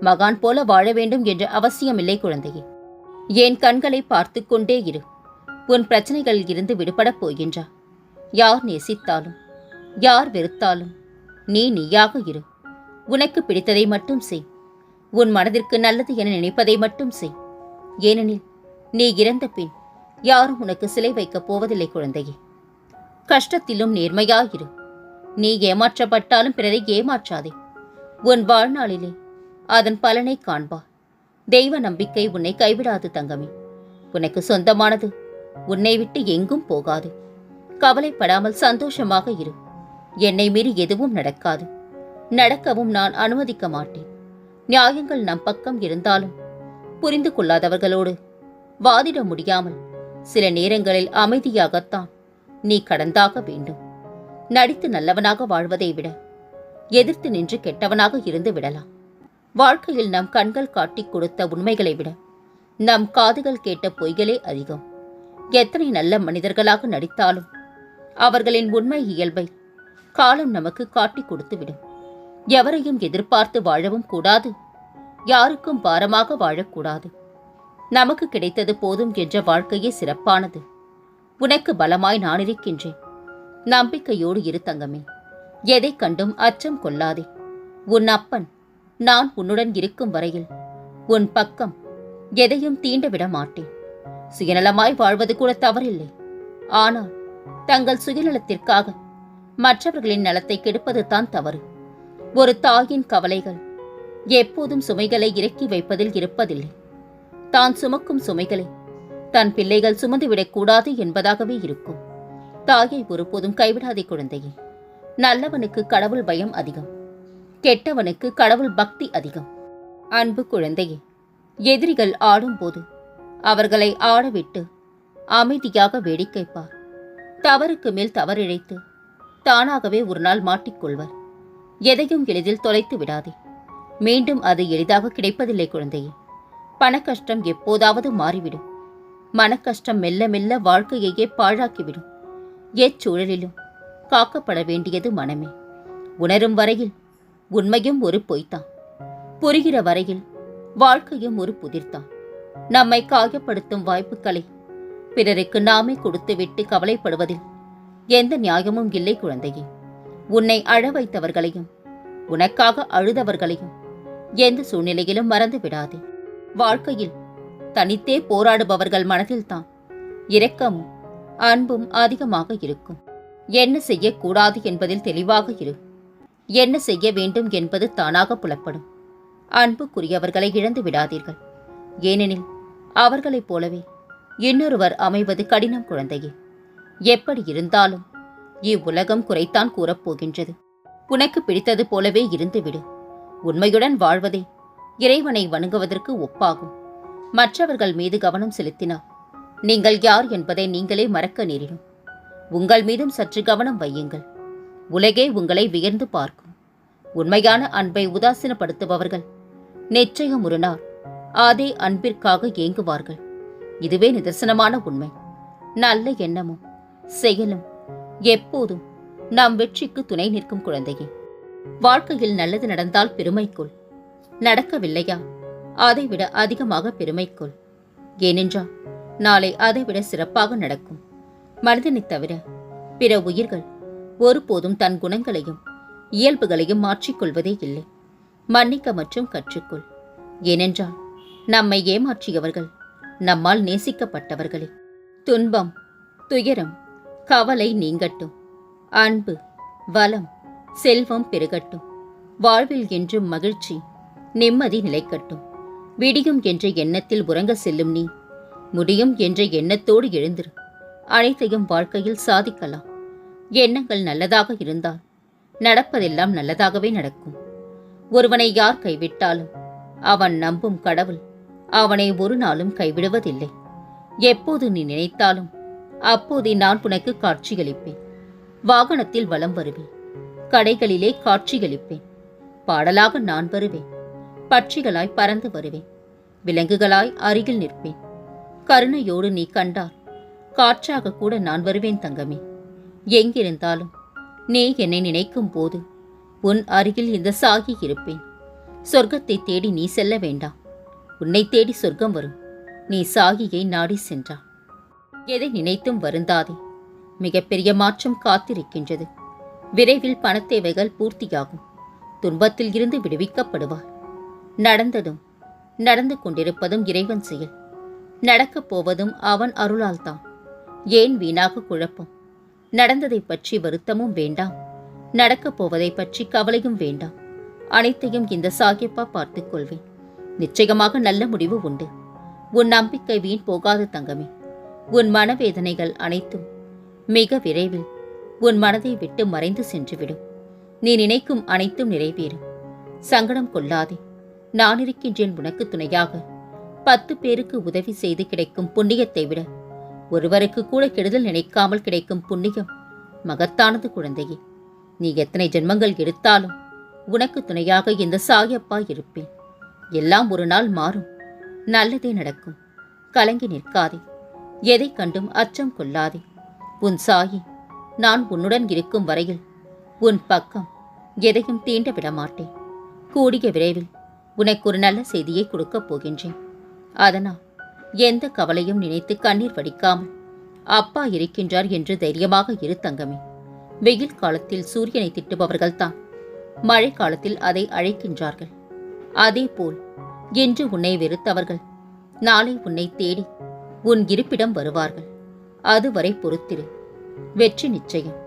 மகான் போல வாழ வேண்டும் என்ற அவசியமில்லை குழந்தையே. என் கண்களை பார்த்து கொண்டே இரு. உன் பிரச்சனைகளில் இருந்து விடுபடப் போகின்றா. யார் நேசித்தாலும் யார் வெறுத்தாலும் நீ நீயாக இரு. உனக்கு பிடித்ததை மட்டும் செய். உன் மனதிற்கு நல்லது என நினைப்பதை மட்டும் செய். ஏனெனில் நீ இறந்த பின் யாரும் உனக்கு சிலை வைக்கப் போவதில்லை குழந்தையே. கஷ்டத்திலும் நேர்மையாயிரு. நீ ஏமாற்றப்பட்டாலும் பிறரை ஏமாற்றாதே. உன் வாழ்நாளிலே அதன் பலனை காண்பா. தெய்வ நம்பிக்கை உன்னை கைவிடாது தங்கமே. உனக்கு சொந்தமானது உன்னை விட்டு எங்கும் போகாது. கவலைப்படாமல் சந்தோஷமாக இரு. என்னை மீறி எதுவும் நடக்காது. நடக்கவும் நான் அனுமதிக்க மாட்டேன். நியாயங்கள் நம் பக்கம் இருந்தாலும் புரிந்து கொள்ளாதவர்களோடு வாதிட முடியாமல் சில நேரங்களில் அமைதியாகத்தான் நீ கடந்தாக வேண்டும். நடித்து நல்லவனாக வாழ்வதை விட எதிர்த்து நின்று கெட்டவனாக இருந்து விடலாம். வாழ்க்கையில் நம் கண்கள் காட்டிக் கொடுத்த உண்மைகளை விட நம் காதுகள் கேட்ட பொய்களே அதிகம். எத்தனை நல்ல மனிதர்களாக நடித்தாலும் அவர்களின் உண்மை இயல்பை காலம் நமக்கு காட்டிக் கொடுத்துவிடும். எவரையும் எதிர்பார்த்து வாழவும் கூடாது. யாருக்கும் பாரமாக வாழக்கூடாது. நமக்கு கிடைத்தது போதும் என்ற வாழ்க்கையே சிறப்பானது. உனக்கு பலமாய் நான் இருக்கின்றேன் நம்பிக்கையோடு இரு தங்கமே. எதை கண்டும் அச்சம் கொள்ளாதே. உன் அப்பன் நான் உன்னுடன் இருக்கும் வரையில் உன் பக்கம் எதையும் தீண்ட விட மாட்டேன். சுயநலமாய் வாழ்வது கூட தவறில்லை. ஆனால் தங்கள் சுயநலத்திற்காக மற்றவர்களின் நலத்தை கெடுப்பது தான் தவறு. ஒரு தாயின் கவலைகள் எப்போதும் சுமைகளை இறக்கி வைப்பதில் இருப்பதில்லை. தான் சுமக்கும் சுமைகளை தன் பிள்ளைகள் சுமந்துவிடக் கூடாது என்பதாகவே இருக்கும். தாயை ஒருபோதும் கைவிடாதே குழந்தையே. நல்லவனுக்கு கடவுள் பயம் அதிகம். கெட்டவனுக்கு கடவுள் பக்தி அதிகம். அன்பு குழந்தையே எதிரிகள் ஆடும்போது அவர்களை ஆடவிட்டு அமைதியாக வேடிக்கை பார் தவறுக்கு மேல் தவறிழைத்து தானாகவே ஒரு நாள் மாட்டிக்கொள்வர். எதையும் எளிதில் தொலைத்து விடாதே. மீண்டும் அது எளிதாக கிடைப்பதில்லை குழந்தையே. பணக்கஷ்டம் எப்போதாவது மாறிவிடும். மனக்கஷ்டம் மெல்ல மெல்ல வாழ்க்கையையே பாழாக்கிவிடும். எச்சூழலிலும் காக்கப்பட வேண்டியது மனமே. உணரும் வரையில் உண்மையும் ஒரு பொய்தான் புரிகிற வரையில் வாழ்க்கையும் ஒரு புதிர்தான் நம்மை காயப்படுத்தும் வாய்ப்புகளை பிறருக்கு நாமே கொடுத்துவிட்டு கவலைப்படுவதில் எந்த நியாயமும் இல்லை குழந்தையே. உன்னை அழ வைத்தவர்களையும் உனக்காக அழுதவர்களையும் எந்த சூழ்நிலையிலும் மறந்து விடாதே. வாழ்க்கையில் தனித்தே போராடுபவர்கள் மனதில்தான் இரக்கமும் அன்பும் அதிகமாக இருக்கும். என்ன செய்யக்கூடாது என்பதில் தெளிவாக இருக்கும் என்ன செய்ய வேண்டும் என்பது தானாக புலப்படும். அன்புக்குரியவர்களை இழந்து விடாதீர்கள். ஏனெனில் அவர்களைப் போலவே இன்னொருவர் அமைவது கடினம் குழந்தையே. எப்படி இருந்தாலும் இவ்வுலகம் குறைத்தான் கூறப்போகின்றது. உனக்கு பிடித்தது போலவே இருந்துவிடு. உண்மையுடன் வாழ்வதே இறைவனை வணங்குவதற்கு ஒப்பாகும். மற்றவர்கள் மீது கவனம் செலுத்தினால் நீங்கள் யார் என்பதை நீங்களே மறக்க நேரிடும். உங்கள் மீதும் சற்று கவனம் வையுங்கள். உலகே உங்களை வியர்ந்து பார்க்கும். உண்மையான அன்பை உதாசீனப்படுத்துபவர்கள் நிச்சயம் ஒரு நாள் அதே அன்பிற்காக ஏங்குவார்கள். இதுவே நிதர்சனமான உண்மை. நல்ல எண்ணமும் செயலும் எப்போதும் நாம் வெற்றிக்கு துணை நிற்கும் குழந்தையே. வாழ்க்கையில் நல்லது நடந்தால் பெருமைக்குள். நடக்கவில்லையா? அதைவிட அதிகமாக பெருமைக்குள். ஏனென்றால் நாளை அதைவிட சிறப்பாக நடக்கும். மனிதனைத் தவிர பிற உயிர்கள் ஒருபோதும் தன் குணங்களையும் இயல்புகளையும் மாற்றிக்கொள்வதே இல்லை. மன்னிக்க மற்றும் கற்றுக்கொள். ஏனென்றால் நம்மை ஏமாற்றியவர்கள் நம்மால் நேசிக்கப்பட்டவர்களே. துன்பம் துயரம் கவலை நீங்கட்டும். அன்பு வளம் செல்வம் பெருகட்டும். வாழ்வில் என்று மகிழ்ச்சி நிம்மதி நிலைக்கட்டும். விடியும் என்ற எண்ணத்தில் உறங்க செல்லும் நீ முடியும் என்ற எண்ணத்தோடு எழுந்திரு. அனைத்தையும் வாழ்க்கையில் சாதிக்கலாம். எண்ணங்கள் நல்லதாக இருந்தால் நடப்பதெல்லாம் நல்லதாகவே நடக்கும். ஒருவனை யார் கைவிட்டாலும் அவன் நம்பும் கடவுள் அவனை ஒரு நாளும் கைவிடுவதில்லை. எப்போது நீ நினைத்தாலும் அப்போதே நான் உனக்கு காட்சியளிப்பேன். வாகனத்தில் வலம் வருவேன். கடைகளிலே காட்சியளிப்பேன். பாடலாக நான் வருவேன். பட்சிகளாய் பறந்து வருவேன். விலங்குகளாய் அருகில் நிற்பேன். கருணையோடு நீ கண்டார் காற்றாக கூட நான் வருவேன் தங்கமே. எங்கிருந்தாலும் நீ என்னை நினைக்கும் போது உன் அருகில் இந்த சாகி இருப்பேன். சொர்க்கத்தை தேடி நீ செல்ல வேண்டாம். உன்னை தேடி சொர்க்கம் வரும். நீ சாகியை நாடி சென்றா. எதை நினைத்தும் வருந்தாதே. மிகப்பெரிய மாற்றம் காத்திருக்கின்றது. விரைவில் பணத்தேவைகள் பூர்த்தியாகும். துன்பத்தில் இருந்து விடுவிக்கப்படுவார். நடந்ததும் நடந்து கொண்டிருப்பதும் இறைவன் செயல். நடக்கப் போவதும் அவன் அருளால்தான் ஏன் வீணாக குழப்பம்? நடந்ததைப் பற்றி வருத்தமும் வேண்டாம். நடக்கப் போவதைப் பற்றி கவலையும் வேண்டாம். அனைத்தையும் இந்த சாகிப்பா பார்த்துக் கொள்வேன். நிச்சயமாக நல்ல முடிவு உண்டு. உன் நம்பிக்கை வீண் போகாது தங்கமே. உன் மனவேதனைகள் அனைத்தும் மிக விரைவில் உன் மனதை விட்டு மறைந்து சென்றுவிடும். நீ நினைக்கும் அனைத்தும் நிறைவேறும். சங்கடம் கொள்ளாதே. நான் இருக்கின்றேன் உனக்கு துணையாக. பத்து பேருக்கு உதவி செய்து கிடைக்கும் புண்ணியத்தை விட ஒருவருக்கு கூட கெடுதல் நினைக்காமல் கிடைக்கும் புண்ணியம் மகத்தானது குழந்தையே. நீ எத்தனை ஜென்மங்கள் எடுத்தாலும் உனக்கு துணையாக இந்த சாயப்பா இருப்பேன். எல்லாம் ஒரு நாள் மாறும். நல்லதே நடக்கும். கலங்கி நிற்காதே. எதை கண்டும் அச்சம் கொள்ளாதே. உன் சாயி நான் உன்னுடன் இருக்கும் வரையில் உன் பக்கம் எதையும் தீண்ட விடமாட்டேன். கூடிய விரைவில் உனக்கு ஒரு நல்ல செய்தியை கொடுக்கப் போகின்றேன். அதனால் எந்த கவலையும் நினைத்து கண்ணீர் வடிக்காமல் அப்பா இருக்கின்றார் என்று தைரியமாக இரு தங்கமே. வெயில் காலத்தில் சூரியனை திட்டுபவர்கள்தான். மழை காலத்தில் அதை அழைக்கின்றார்கள். அதேபோல் இன்று உன்னை வெறுத்தவர்கள் நாளை உன்னை தேடி உன் இருப்பிடம் வருவார்கள். அதுவரை பொறுத்திரு. வெற்றி நிச்சயம்.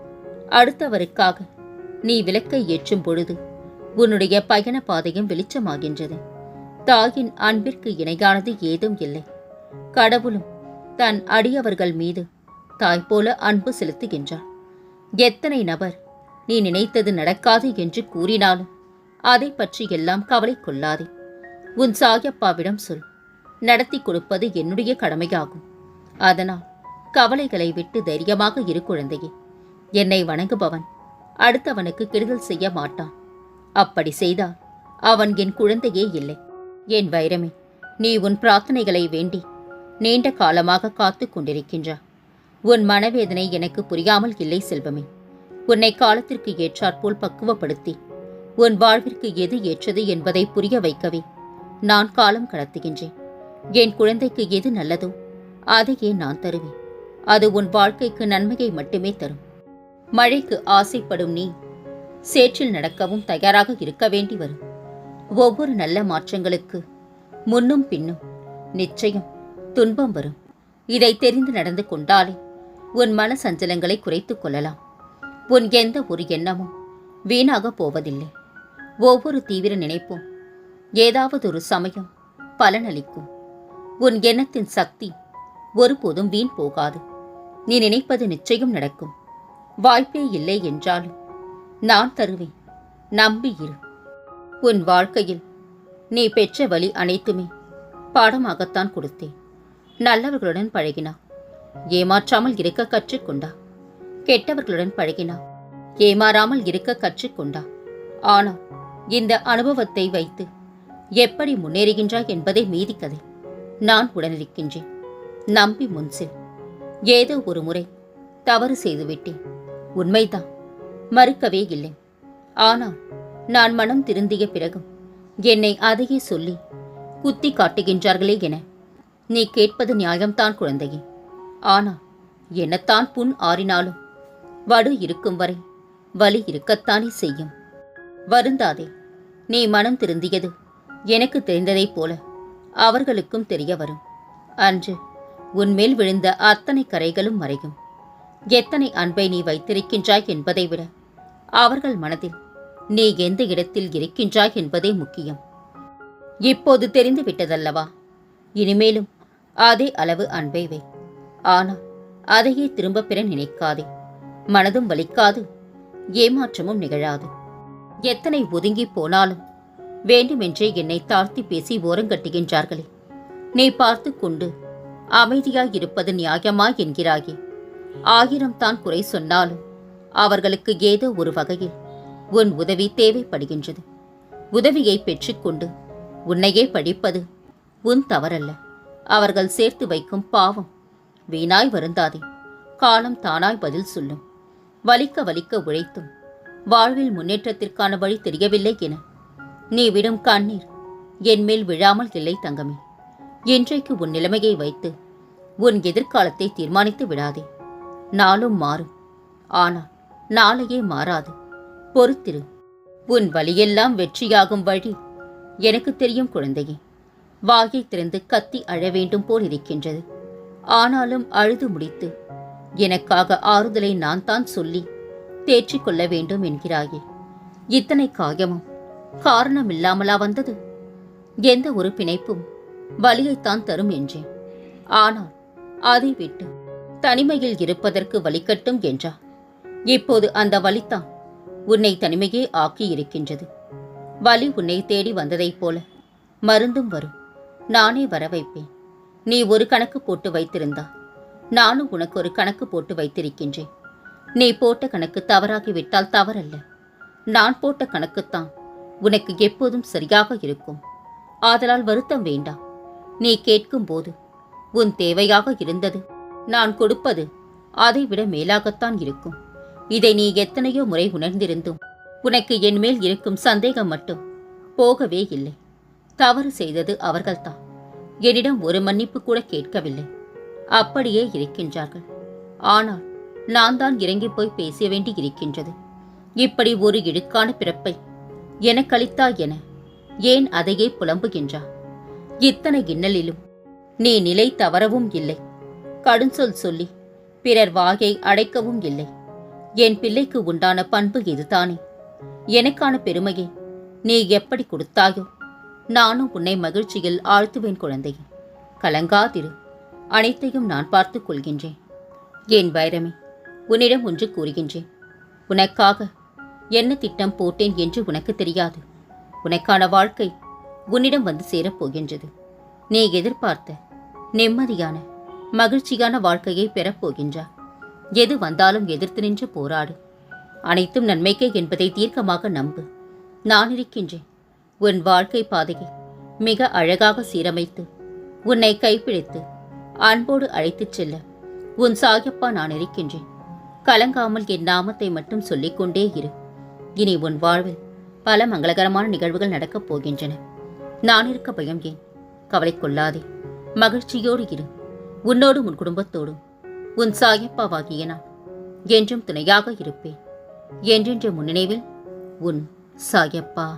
அடுத்தவருக்காக நீ விளக்கை ஏற்றும் பொழுது உன்னுடைய பயண பாதையும் வெளிச்சமாகின்றது. தாயின் அன்பிற்கு இணையானது ஏதும் இல்லை. கடவுளும் தன் அடியவர்கள் மீது தாய் போல அன்பு செலுத்துகின்றார். எத்தனை நபர் நீ நினைத்தது நடக்காது என்று கூறினாலும் அதை பற்றி எல்லாம் கவலை கொள்ளாதே. உன் சாயப்பாவிடம் சொல். நடத்தி கொடுப்பது என்னுடைய கடமையாகும். அதனால் கவலைகளை விட்டு தைரியமாக இரு குழந்தையே. என்னை வணங்குபவன் அடுத்தவனுக்கு கெடுதல் செய்ய மாட்டான். அப்படி செய்தால் அவன் என் குழந்தையே இல்லை. என் வைரமே நீ உன் பிரார்த்தனைகளை வேண்டி நீண்ட காலமாக காத்து கொண்டிருக்கின்றா உன் மனவேதனை எனக்கு புரியாமல் இல்லை செல்வமே. உன்னை காலத்திற்கு ஏற்றாற்போல் பக்குவப்படுத்தி உன் வாழ்விற்கு எது ஏற்றது என்பதை புரிய வைக்கவே நான் காலம் கடத்துகின்றேன். என் குழந்தைக்கு எது நல்லதோ அதையே நான் தருவேன். அது உன் வாழ்க்கைக்கு நன்மையை மட்டுமே தரும். மழைக்கு ஆசைப்படும் நீ சேற்றில் நடக்கவும் தயாராக இருக்க வேண்டி வரும். ஒவ்வொரு நல்ல மாற்றங்களுக்கு முன்னும் பின்னும் நிச்சயம் துன்பம் வரும். இதை தெரிந்து நடந்து கொண்டாலே உன் மன சஞ்சலங்களை குறைத்துக் கொள்ளலாம். உன் எந்த ஒரு எண்ணமும் வீணாக போவதில்லை. ஒவ்வொரு தீவிர நினைப்பும் ஏதாவது ஒரு சமயம் பலனளிக்கும். உன் எண்ணத்தின் சக்தி ஒருபோதும் வீண் போகாது. நீ நினைப்பது நிச்சயம் நடக்கும். வாய்ப்பே இல்லை என்றாலும் நான் தருவேன். நம்பி இரு. உன் வாழ்க்கையில் நீ பெற்ற வழி அனைத்துமே பாடமாகத்தான் கொடுத்தேன். நல்லவர்களுடன் பழகினா. ஏமாற்றாமல் இருக்க கற்றுக்கொண்டா. கெட்டவர்களுடன் பழகினா. ஏமாறாமல் இருக்க கற்றுக்கொண்டா. ஆனால் இந்த அனுபவத்தை வைத்து எப்படி முன்னேறுகின்றாய் என்பதை மீதி கதை. நான் உடனிருக்கின்றேன். நம்பி முன்சில் ஏதோ ஒரு முறை தவறு செய்துவிட்டேன் உண்மைதான். மறுக்கவே இல்லை. ஆனால் நான் மனம் திருந்திய பிறகும் என்னை அதையே சொல்லி குத்தி காட்டுகின்றார்களே என நீ கேட்பது நியாயம்தான் குழந்தையே. ஆனால் என்னத்தான் புண் ஆறினாலும் வடு இருக்கும் வரை வலி இருக்கத்தானே செய்யும். வருந்தாதே நீ மனம் திருந்தியது எனக்கு தெரிந்ததைப் போல அவர்களுக்கும் தெரிய வரும். அன்று உன்மேல் விழுந்த அத்தனை கரைகளும் மறையும். எத்தனை அன்பை நீ வைத்திருக்கின்றாய் என்பதை விட அவர்கள் மனதில் நீ எந்த இடத்தில் இருக்கின்றாய் என்பதே முக்கியம். இப்போது தெரிந்து விட்டதல்லவா இனிமேலும் அதே அளவு அன்பை வை. ஆனால் அதையே திரும்பப் பெற நினைக்காதே. மனதும் வலிக்காது ஏமாற்றமும் நிகழாது. எத்தனை ஒதுங்கி போனாலும் வேண்டுமென்றே என்னை தாழ்த்தி பேசி ஓரங்கட்டுகின்றார்களே. நீ பார்த்து கொண்டு அமைதியாயிருப்பது நியாயமா என்கிறாயே. ஆயிரம் தான் குறை சொன்னாலும் அவர்களுக்கு ஏதோ ஒரு வகையில் உன் உதவி தேவைப்படுகின்றது. உதவியை பெற்றுக்கொண்டு உன்னையே படிப்பது உன் தவறல்ல. அவர்கள் சேர்த்து வைக்கும் பாவம். வீணாய் வருந்தாதே. காலம் தானாய் பதில் சொல்லும். வலிக்க வலிக்க உழைத்தும். வாழ்வில் முன்னேற்றத்திற்கான வழி தெரியவில்லை என. நீ விடும் கண்ணீர் என்மேல் விழாமல் இல்லை தங்கமே. இன்றைக்கு உன் நிலைமையை வைத்து உன் எதிர்காலத்தை தீர்மானித்து விடாதே. நாளும் மாறும். ஆனால் நாளையே மாறாது. பொறுத்திரு. உன் வழியெல்லாம் வெற்றியாகும் வழி எனக்கு தெரியும் குழந்தையே. வாயை திறந்து கத்தி அழ வேண்டும் போல் இருக்கின்றது. ஆனாலும் அழுது முடித்து எனக்காக ஆறுதலை நான் தான் சொல்லி தேற்றிக் கொள்ள வேண்டும் என்கிறாயே. இத்தனை காயமும் காரணமில்லாமலா வந்தது? எந்த ஒரு பிணைப்பும் வலியைத்தான் தரும் என்றேன். ஆனால் அதை விட்டு தனிமையில் இருப்பதற்கு வலிக்கட்டும் என்றார் இப்போது அந்த வலித்தான் உன்னை தனிமையே ஆக்கி இருக்கின்றது. வலி உன்னை தேடி வந்ததைப் போல மருந்தும் வரும். நானே வர வைப்பேன் நீ ஒரு கணக்கு போட்டு வைத்திருந்தா. நானும் உனக்கு ஒரு கணக்கு போட்டு வைத்திருக்கின்றேன். நீ போட்ட கணக்கு தவறாகிவிட்டால் தவறல்ல. நான் போட்ட கணக்குத்தான் உனக்கு எப்போதும் சரியாக இருக்கும். ஆதலால் வருத்தம் வேண்டாம் நீ கேட்கும்போது உன் தேவையாக இருந்தது நான் கொடுப்பது அதைவிட மேலாகத்தான் இருக்கும். இதை நீ எத்தனையோ முறை உணர்ந்திருந்தும் உனக்கு என் மேல் இருக்கும் சந்தேகம் மட்டும் போகவே இல்லை. தவறு செய்தது அவர்கள்தான். என்னிடம் ஒரு மன்னிப்பு கூட கேட்கவில்லை. அப்படியே இருக்கின்றார்கள். ஆனால் நான் தான் இறங்கி போய் பேச வேண்டி இருக்கின்றது. இப்படி ஒரு இடுக்கான பிறப்பை எனக்களித்தா என ஏன் அதையே புலம்புகின்றா? இத்தனை இன்னலிலும் நீ நிலை தவறவும் இல்லை. கடுஞ்சொல் சொல்லி பிறர் வாயை அடைக்கவும் இல்லை. என் பிள்ளைக்கு உண்டான பண்பு இதுதானே. எனக்கான பெருமையை நீ எப்படி கொடுத்தாயோ? நானும் உன்னை மகிழ்ச்சியில் ஆழ்த்துவேன் குழந்தை. கலங்காதிரு. அனைத்தையும் நான் பார்த்துக் கொள்கின்றேன். ஏன் வைரமே உன்னிடம் ஒன்று கூறுகின்றேன். உனக்காக என்ன திட்டம் போட்டேன் என்று உனக்கு தெரியாது. உனக்கான வாழ்க்கை உன்னிடம் வந்து சேரப் போகின்றது. நீ எதிர்பார்த்த நிம்மதியான மகிழ்ச்சியான வாழ்க்கையை பெறப்போகின்றாய் எது வந்தாலும் எதிர்த்து நின்று போராடு. அனைத்தும் நன்மைக்கே என்பதை தீர்க்கமாக நம்பு. நான் இருக்கின்றேன். உன் வாழ்க்கை பாதையை மிக அழகாக சீரமைத்து உன்னை கைப்பிடித்து அன்போடு அழைத்துச் செல்ல உன் சாயப்பா நான் இருக்கின்றேன். கலங்காமல் என் நாமத்தை மட்டும் சொல்லிக்கொண்டே இரு. இனி உன் வாழ்வில் பல மங்களகரமான நிகழ்வுகள் நடக்கப் போகின்றன. நான் இருக்க பயம் ஏன்? கவலை கொள்ளாதே. மகிழ்ச்சியோடு இரு. உன்னோடும் உன் குடும்பத்தோடும். உன் சாயப்பாவாகிய நான் என்றும் துணையாக இருப்பேன். என்றென்ற முன்னினைவில் உன் சாயப்பா.